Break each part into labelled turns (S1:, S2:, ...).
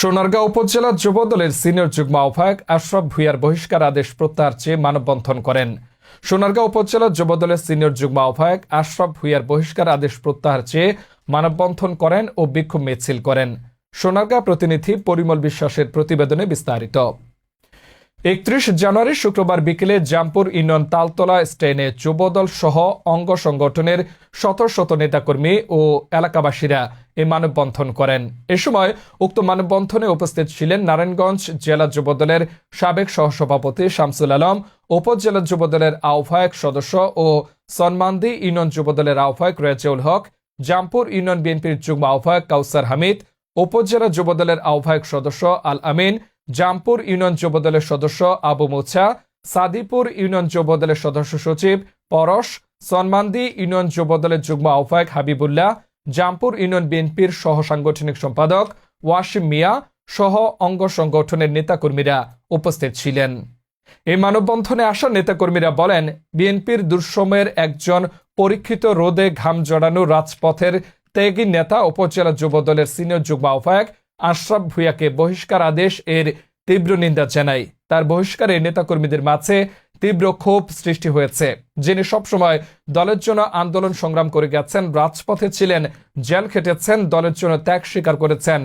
S1: সোনারগাঁও উপজেলা যুব দলের সিনিয়র যুগ্ম আহ্বায়ক আশরাফ ভুইয়ার বহিষ্কার আদেশ প্রত্যাহার চেয়ে মানববন্ধন করেন। সোনারগাঁও উপজেলা যুব দলের সিনিয়র যুগ্ম আহ্বায়ক আশরাফ ভুইয়ার বহিষ্কার আদেশ প্রত্যাহার চেয়ে মানববন্ধন করেন ও বিক্ষোভ মিছিল করেন। সোনারগাঁ প্রতিনিধি পরিমল বিশ্বাসের প্রতিবেদনে বিস্তারিত। একত্রিশ জানুয়ারি শুক্রবার বিকেলে জামপুর ইউনিয়ন তালতলা স্টেনে যুবদল সহ অঙ্গ সংগঠনের শত শত নেতাকর্মী ও এলাকাবাসীরা এই মানববন্ধন করেন। এ সময় উক্ত মানববন্ধনে উপস্থিত ছিলেন নারায়ণগঞ্জ জেলা যুবদলের সাবেক সহসভাপতি শামসুল আলম, উপজেলা যুবদলের আহ্বায়ক সদস্য ও সনমান্দি ইউনিয়ন যুবদলের আহ্বায়ক রেজাউল হক, জামপুর ইউনিয়ন বিএনপির যুগ্ম আহ্বায়ক কাউসার হামিদ, উপজেলা যুবদলের আহ্বায়ক সদস্য আল আমিন জামপুর ইউনিয়ন যুবদলের সদস্য আবু মুছা, সাদিপুর ইউনিয়ন যুবদলের সদস্য সচিব পরশ, সনমান্দি ইউনিয়ন যুবদলের যুগ্ম আহ্বায়ক হাবিবুল্লাহ, জামপুর ইউনিয়ন বিএনপির সহ সাংগঠনিক সম্পাদক ওয়াসিম মিয়া সহ অঙ্গ সংগঠনের নেতাকর্মীরা উপস্থিত ছিলেন। এই মানববন্ধনে আসা নেতাকর্মীরা বলেন, বিএনপির দুঃসময়ের একজন পরীক্ষিত রোদে ঘাম জড়ানো রাজপথের ত্যাগী নেতা উপজেলা যুবদলের সিনিয়র যুগ্ম আহ্বায়ক আশরাফ ভুইয়াকে বহিষ্কার আদেশ এর তীব্র নিন্দা জানাই তার বহিষ্কারে নেতাকর্মীদের মাঝে তীব্র ক্ষোভ সৃষ্টি হয়েছে। যিনি সবসময় দলের জন্য আন্দোলন সংগ্রাম করে গেছেন, রাজপথে ছিলেন, জেল খেটেছেন, দলের জন্য ত্যাগ স্বীকার করেছেন।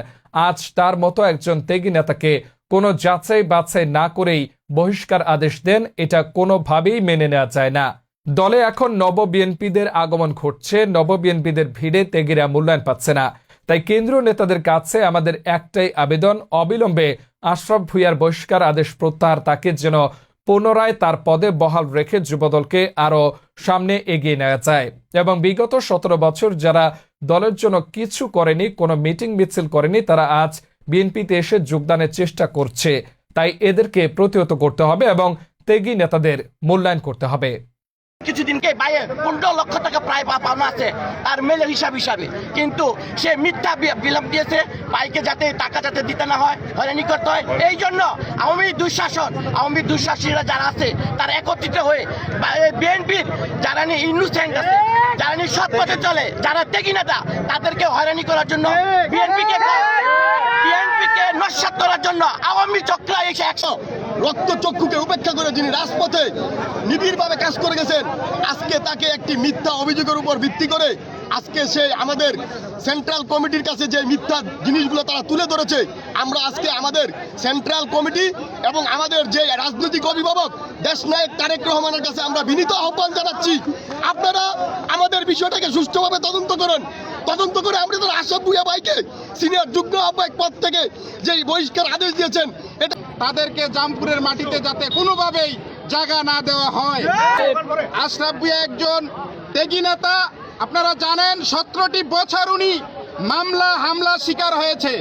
S1: আজ তার মতো একজন ত্যাগী নেতাকে কোনো যাচাই বাছাই না করেই বহিষ্কার আদেশ দেন, এটা কোনোভাবেই মেনে নেওয়া যায় না। দলে এখন নব বিএনপিদের আগমন ঘটছে, নব বিএনপিদের ভিড়ে ত্যাগীরা মূল্যায়ন পাচ্ছে না। তাই কেন্দ্রীয় নেতাদের কাছে আমাদের একটাই আবেদন, অবিলম্বে আশরাফ ভুইয়ার বহিষ্কার আদেশ প্রত্যাহার তাকে যেন পুনরায় তার পদে বহাল রেখে যুবদলকে আরও সামনে এগিয়ে নেওয়া যায়। এবং বিগত সতেরো বছর যারা দলের জন্য কিছু করেনি, কোনো মিটিং মিছিল করেনি, তারা আজ বিএনপিতে এসে যোগদানের চেষ্টা করছে। তাই এদেরকে প্রতিহত করতে হবে এবং তেগী নেতাদের মূল্যায়ন করতে হবে।
S2: কিছুদিনকে বাইরে পনেরো লক্ষ টাকা প্রায় পা- পাওনা আছে তার মেলের হিসাব হিসাবে কিন্তু সে মিথ্যা বিলম্ব দিয়েছে বাইকে যাতে টাকা যাতে দিতে না হয় হয়রানি করতে হয় এই জন্য আওয়ামী দুঃশাসন আওয়ামী দুঃশাসীরা যারা আছে তারা একত্রিত হয়ে বিএনপির যারা নিয়ে ইনোসেন্ট আছে যারা নিয়ে সৎ পথে চলে যারা ত্যাগী নেতা তাদেরকে হয়রানি করার জন্য বিএনপিকে বিএনপিকে করার জন্য আওয়ামী চক্রায় এসে একশো
S3: রক্ত চক্ষুকে উপেক্ষা করে যিনি রাজপথে নিবিড়ভাবে কাজ করে গেছেন, আজকে তাকে একটি মিথ্যা অভিযোগের উপর ভিত্তি করে আজকে সে আমাদের সেন্ট্রাল কমিটির কাছে যে মিথ্যা জিনিসগুলো তারা তুলে ধরেছে আমরা আজকে আমাদের সেন্ট্রাল কমিটি এবং আমাদের যে রাজনৈতিক অভিভাবক দেশ দেশনায়ক তারেক রহমানের কাছে আমরা বিনীত আহ্বান জানাচ্ছি আপনারা আমাদের বিষয়টাকে সুষ্ঠুভাবে তদন্ত করুন। তদন্ত করে আমরা তো আশাফ ভুয়া ভাইকে সিনিয়র যুগ্ম আহ্বায়ক পদ থেকে যে বহিষ্কার আদেশ দিয়েছেন এটা
S4: তাদেরকে জামপুরের মাটিতে যাতে কোনোভাবেই জায়গা না দেওয়া হয়। আশরাফ ভুঁইয়া একজন ত্যাগী নেতা আপনারা জানেন সতেরোটি বছর উনি মামলা হামলা শিকার হয়েছে।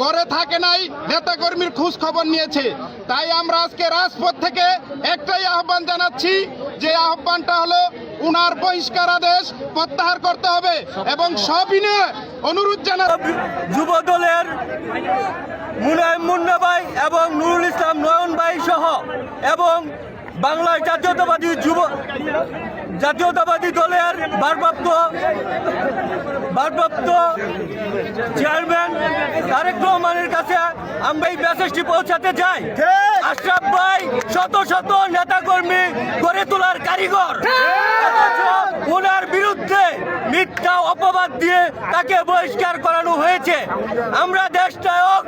S4: গড়ে থাকে নাই, নেতাকর্মীর খোঁজ খবর নিয়েছে। তাই আমরা আজকে রাজপথ থেকে একটাই আহ্বান জানাচ্ছি যে আহ্বানটা হলো উনার বহিষ্কার আদেশ প্রত্যাহার করতে হবে এবং সবিনয়ে অনুরোধ জানা
S5: যুব দলের মুনায় মুন্না ভাই এবং নুরুল ইসলাম নয়ন ভাই সহ এবং বাংলার জাতীয়তাবাদী যুব জাতীয়তাবাদী দলের ভারপ্রাপ্ত ভারপ্রাপ্ত চেয়ারম্যান তারেক রহমানের কাছে আমরা এই মেসেজটি পৌঁছাতে চাই। আশরাফ ভাই শত শত নেতাকর্মী গড়ে তোলার কারিগর। ওনার বিরুদ্ধে মিথ্যা অপবাদ দিয়ে তাকে বহিষ্কার করানো হয়েছে। আমরা দেশ নায়ক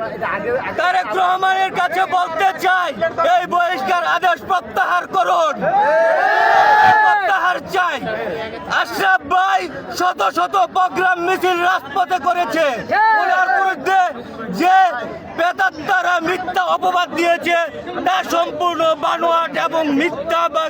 S5: তারেক রহমানের কাছে বলতে চাই এই বহিষ্কার আদেশ প্রত্যাহার করুন। প্রত্যাহার চাই। আশরাফ ভাই শত শত প্রোগ্রাম মিছিল রাজপথে করেছে। ওনার বিরুদ্ধে যে পেতাত্তারা মিথ্যা অপবাদ দিয়েছে, তা সম্পূর্ণ বানোয়াট এবং মিথ্যা বা